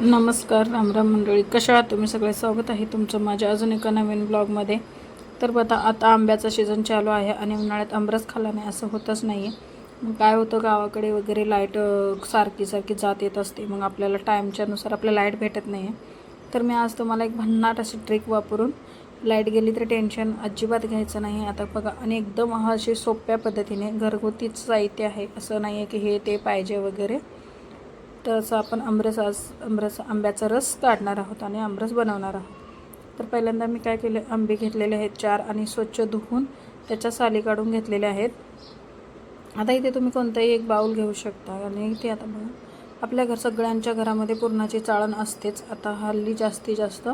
नमस्कार रामराम मंडळी. कशा आहात तुम्ही? सगळे स्वागत आहे तुमचं माझ्या अजून एका नवीन ब्लॉगमध्ये तर बघा आता आंब्याचा सीझन चालू आहे आणि उन्हाळ्यात आंबरस खाला नाही असं होतच नाही आहे मग काय होतं गावाकडे वगैरे लाइट सारखी सारखी जात येत असते. मग आपल्याला टाईमच्यानुसार आपल्याला लाइट भेटत नाही आहे तर मी आज तुम्हाला एक भन्नाट अशी ट्रिक वापरून लाइट गेली तर टेन्शन अजिबात घ्यायचं नाही आता बघा आणि एकदम हा अशी सोप्या पद्धतीने घरगुतीच साहित्य आहे. असं नाही आहे की हे ते पाहिजे वगैरे. तर असं आपण आमरस आज आमरस आंब्याचा रस काढणार आहोत आणि आमरस बनवणार आहोत. तर पहिल्यांदा मी काय केले आंबे घेतलेले आहेत चार आणि स्वच्छ धुवून त्याच्या साली काढून घेतलेल्या आहेत. आता इथे तुम्ही कोणताही एक बाऊल घेऊ शकता आणि इथे आता बघा आपल्या घर सगळ्यांच्या घरामध्ये पुरणाची चाळण असतेच. आता हल्ली जास्तीत जास्त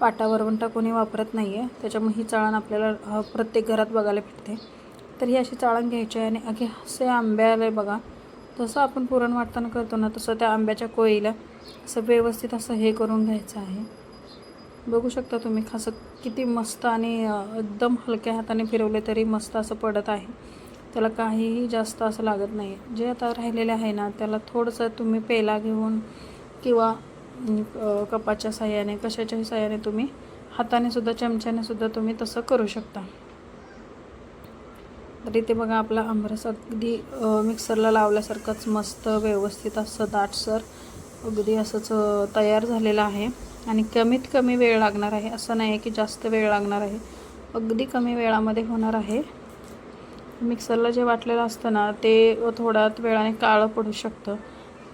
पाटावर वंटा कोणी वापरत नाही आहे त्याच्यामुळे ही चाळण आपल्याला प्रत्येक घरात बघायला भेटते. तर ही अशी चाळण घ्यायची आहे आणि अगदी असे आंब्याला बघा जसं आपण पुरण वाटताना करतो ना तसं त्या आंब्याच्या कोळीला असं व्यवस्थित असं हे करून घ्यायचं आहे. बघू शकता तुम्ही खासं किती मस्त आणि एकदम हलक्या हाताने फिरवले तरी मस्त असं पडत आहे. त्याला काहीही जास्त असं लागत नाही जे आता राहिलेले आहे ना त्याला थोडंसं तुम्ही पेला घेऊन किंवा कपाच्या साह्याने कशाच्याही साह्याने तुम्ही हाताने सुद्धा चमच्याने सुद्धा तुम्ही तसं करू शकता. तर इथे बघा आपला आंबरस अगदी मिक्सरला लावल्यासारखंच मस्त व्यवस्थित असं दाटसर अगदी असंच तयार झालेलं आहे. आणि कमीत कमी वेळ लागणार आहे असं नाही आहे की जास्त वेळ लागणार आहे. अगदी कमी वेळामध्ये होणार आहे. मिक्सरला जे वाटलेलं असतं ना ते थोड्या वेळाने काळं पडू शकतं.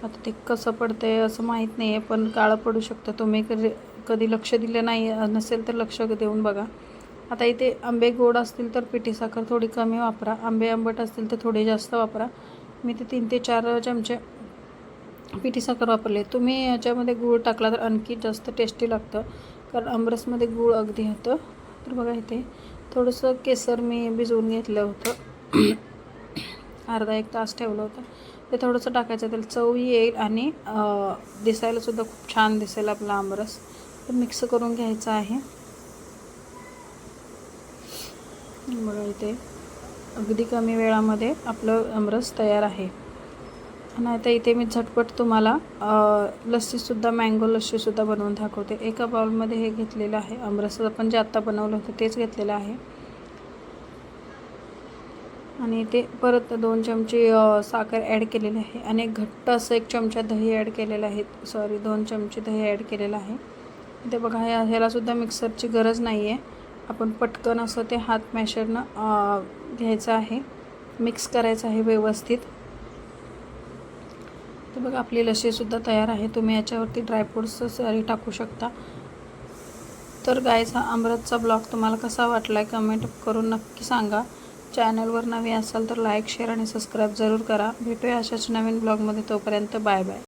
आता ते कसं पडतंय असं माहीत नाही आहे पण काळं पडू शकतं. तुम्ही कधी कधी लक्ष दिलं नाही नसेल तर लक्ष देऊन बघा. आता इथे आंबे गोड असतील तर पिठी साखर थोडी कमी वापरा. आंबे आंबट असतील तर थोडे जास्त वापरा. मी ते तीन ते चार चमचे पिठी साखर वापरले. तुम्ही याच्यामध्ये गूळ टाकला तर आणखी जास्त टेस्टी लागतं. कारण आमरसमध्ये गूळ अगदी होतं तर बघा इथे थोडंसं केसर मी भिजवून घेतलं होतं. अर्धा एक तास ठेवलं होतं. ते थोडंसं टाकायचं त्याला चवही येईल आणि दिसायलासुद्धा खूप छान दिसेल आपला आमरस. तर मिक्स करून घ्यायचं आहे. बघा इथे अगदी कमी वेळामध्ये आपलं आमरस तयार आहे. आणि आता इथे मी झटपट तुम्हाला लस्सीसुद्धा मँगो लस्सीसुद्धा बनवून दाखवते. एका बाउलमध्ये हे घेतलेलं आहे आमरस. आपण जे आत्ता बनवलं होतं तेच घेतलेलं आहे. आणि ते परत दोन चमचे साखर ॲड केलेली आहे. आणि एक घट्ट असं एक चमचा दही ॲड केलेलं आहे. सॉरी दोन चमचे दही ॲड केलेलं आहे. इथे बघा ह्या ह्यालासुद्धा मिक्सरची गरज नाही आहे आपण पटकन असं ते हात मॅशरनं घ्यायचं आहे. मिक्स करायचं आहे व्यवस्थित. तर बघा आपली लसीसुद्धा तयार आहे. तुम्ही याच्यावरती ड्रायफ्रूट्स सारी टाकू शकता. तर गायचा अमृतचा ब्लॉग तुम्हाला कसा वाटला आहे कमेंट करून नक्की सांगा. चॅनलवर नवी असाल तर लाईक शेअर आणि सबस्क्राईब जरूर करा. भेटूया अशाच नवीन ब्लॉगमध्ये तोपर्यंत बाय बाय